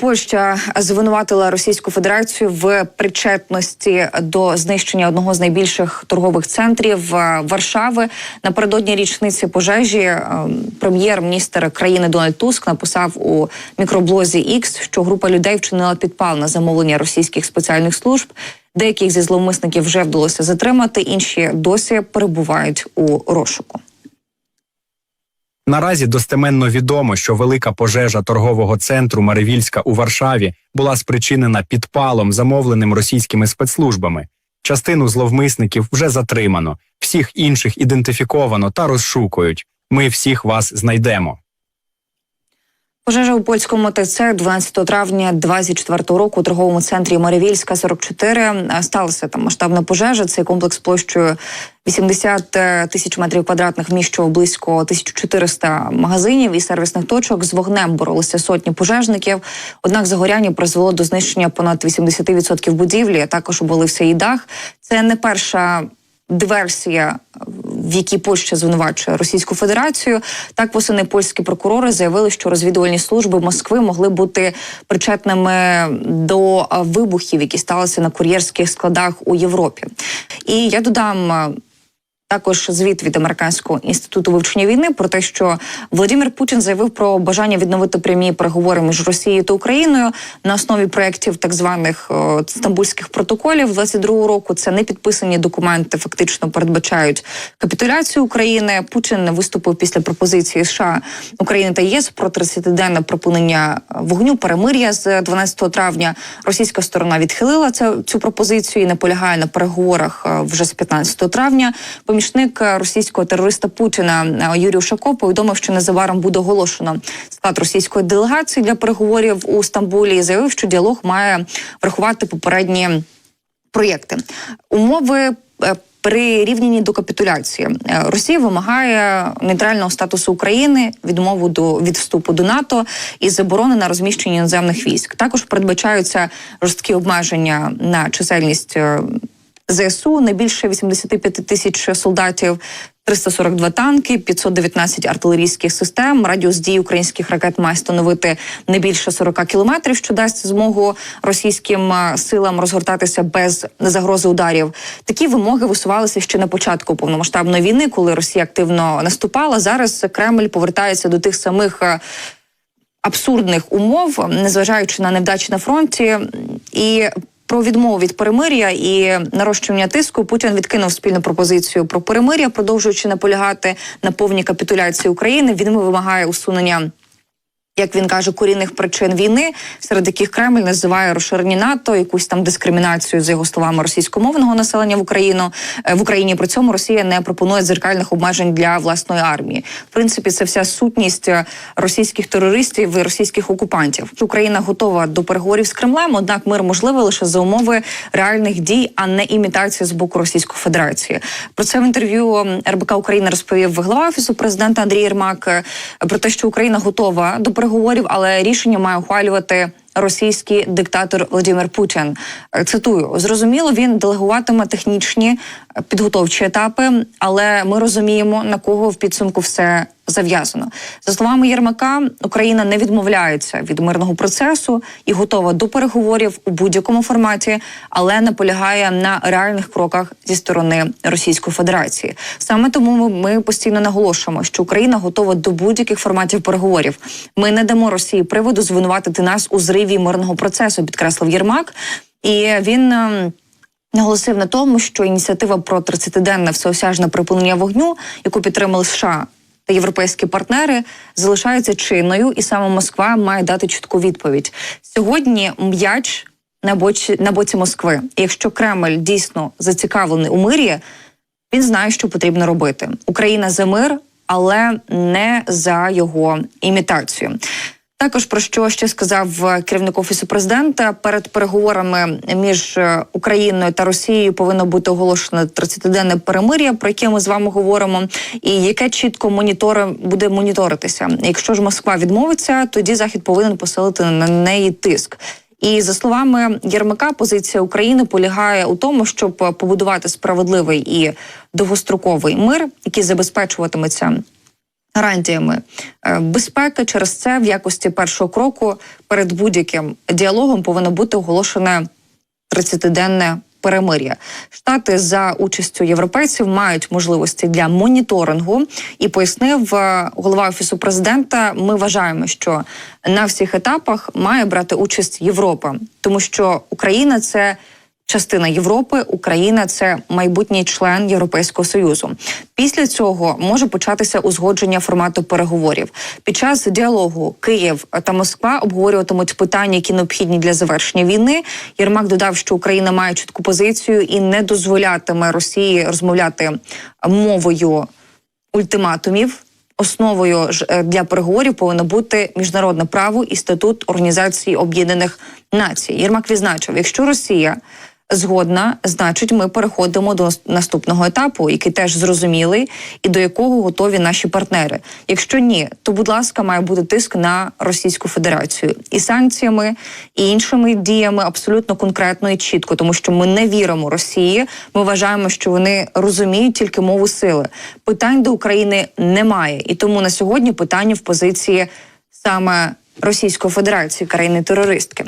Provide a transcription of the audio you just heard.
Польща звинуватила Російську Федерацію в причетності до знищення одного з найбільших торгових центрів е, Варшави. Напередодні річниці пожежі е, прем'єр-міністр країни Дональд Туск написав у мікроблозі X, що група людей вчинила підпал на замовлення російських спеціальних служб. Деяких зі зловмисників вже вдалося затримати інші досі перебувають у розшуку. Наразі достеменно відомо, що велика пожежа торгового центру Маревільська у Варшаві була спричинена підпалом, замовленим російськими спецслужбами. Частину зловмисників вже затримано, всіх інших ідентифіковано та розшукують. Ми всіх вас знайдемо. Пожежа у польському ТЦ 12 травня 24 року у торговому центрі Марівільська 44 сталася там масштабна пожежа. Цей комплекс площею 80 тисяч метрів квадратних вміщував близько 1400 магазинів і сервісних точок. З вогнем боролися сотні пожежників. Однак загоряння призвело до знищення понад 80% будівлі. Також обвалився і дах. Це не перша диверсія, в якій Польща звинувачує Російську Федерацію. Так восени польські прокурори заявили, що розвідувальні служби Москви могли бути причетними до вибухів, які сталися на кур'єрських складах у Європі. І я додам. Також звіт від американського інституту вивчення війни про те, що Володимир Путін заявив про бажання відновити прямі переговори між Росією та Україною на основі проєктів так званих о, стамбульських протоколів 22-го року. Це не підписані документи, фактично передбачають капітуляцію України. Путін виступив після пропозиції США України та ЄС про 30-денне припинення вогню перемир'я з 12 травня. Російська сторона відхилила це цю пропозицію і наполягає на переговорах вже з 15 травня помічник російського терориста Путіна Юрій Ушаков повідомив, що незабаром буде оголошено склад російської делегації для переговорів у Стамбулі. і Заявив, що діалог має врахувати попередні проєкти. Умови прирівняні до капітуляції. Росія вимагає нейтрального статусу України, відмову до від вступу до НАТО і заборони на розміщення іноземних військ. Також передбачаються жорсткі обмеження на чисельність. ЗСУ не більше 85 тисяч солдатів, 342 танки, 519 артилерійських систем. Радіус дії українських ракет має становити не більше 40 кілометрів, що дасть змогу російським силам розгортатися без загрози ударів. Такі вимоги висувалися ще на початку повномасштабної війни, коли Росія активно наступала. Зараз Кремль повертається до тих самих. Абсурдних умов, незважаючи на невдачі на фронті, і про відмову від перемир'я і нарощування тиску Путін відкинув спільну пропозицію про перемир'я, продовжуючи наполягати на повній капітуляції України. Він вимагає усунення як він каже, корінних причин війни, серед яких Кремль називає розширення НАТО, якусь там дискримінацію за його словами російськомовного населення в Україну е, в Україні. При цьому Росія не пропонує дзеркальних обмежень для власної армії. В принципі, це вся сутність е, російських терористів і російських окупантів. Україна готова до переговорів з Кремлем однак мир можливий лише за умови реальних дій, а не імітації з боку Російської Федерації. Про це в інтерв'ю РБК Україна розповів глава офісу президента Андрій Єрмак е, про те, що Україна готова до переговорів але рішення має ухвалювати російський диктатор Володимир Путін. Е, цитую зрозуміло, він делегуватиме технічні е, підготовчі етапи, але ми розуміємо на кого в підсумку все зав'язано. За словами Єрмака, Україна не відмовляється від мирного процесу і готова до переговорів у будь-якому форматі, але наполягає на реальних кроках зі сторони Російської Федерації. Саме тому ми постійно наголошуємо, що Україна готова до будь-яких форматів переговорів. Ми не дамо Росії приводу звинуватити нас у зриві мирного процесу, підкреслив Єрмак, і він. Ем, наголосив на тому, що ініціатива про 30-денне всеосяжне припинення вогню, яку підтримали США та європейські партнери залишаються чинною, і саме Москва має дати чітку відповідь сьогодні. М'яч на боці на боці Москви. І Якщо Кремль дійсно зацікавлений у мирі, він знає, що потрібно робити. Україна за мир, але не за його імітацію. Також про що ще сказав е, керівник офісу президента перед переговорами між е, Україною та Росією повинно бути оголошено 30-денне перемир'я, про яке ми з вами говоримо, і яке чітко монітори буде моніторитися. Якщо ж Москва відмовиться, тоді захід повинен посилити на неї тиск. І за словами Єрмака, позиція України полягає у тому, щоб побудувати справедливий і довгостроковий мир, який забезпечуватиметься гарантіями е, безпеки. Через це в якості першого кроку перед будь-яким діалогом повинно бути оголошене 30-денне перемир'я. Штати за участю європейців мають можливості для моніторингу і пояснив е, голова офісу президента. Ми вважаємо, що на всіх етапах має брати участь Європа, тому що Україна це. Частина Європи, Україна це майбутній член Європейського союзу. Після цього може початися узгодження формату переговорів. Під час діалогу Київ та Москва обговорюватимуть питання, які необхідні для завершення війни. Єрмак додав, що Україна має чітку позицію і не дозволятиме Росії розмовляти мовою ультиматумів. Основою ж е, для переговорів повинно бути міжнародне право і статут Організації Об'єднаних Націй. Єрмак відзначив, якщо Росія згодна, значить, ми переходимо до наступного етапу, який теж зрозумілий, і до якого готові наші партнери. Якщо ні, то будь ласка, має бути тиск на Російську Федерацію і санкціями, і іншими діями абсолютно конкретно і чітко, тому що ми не віримо Росії. Ми вважаємо, що вони розуміють тільки мову сили. Питань до України немає, і тому на сьогодні питання в позиції саме Російської Федерації, країни терористки.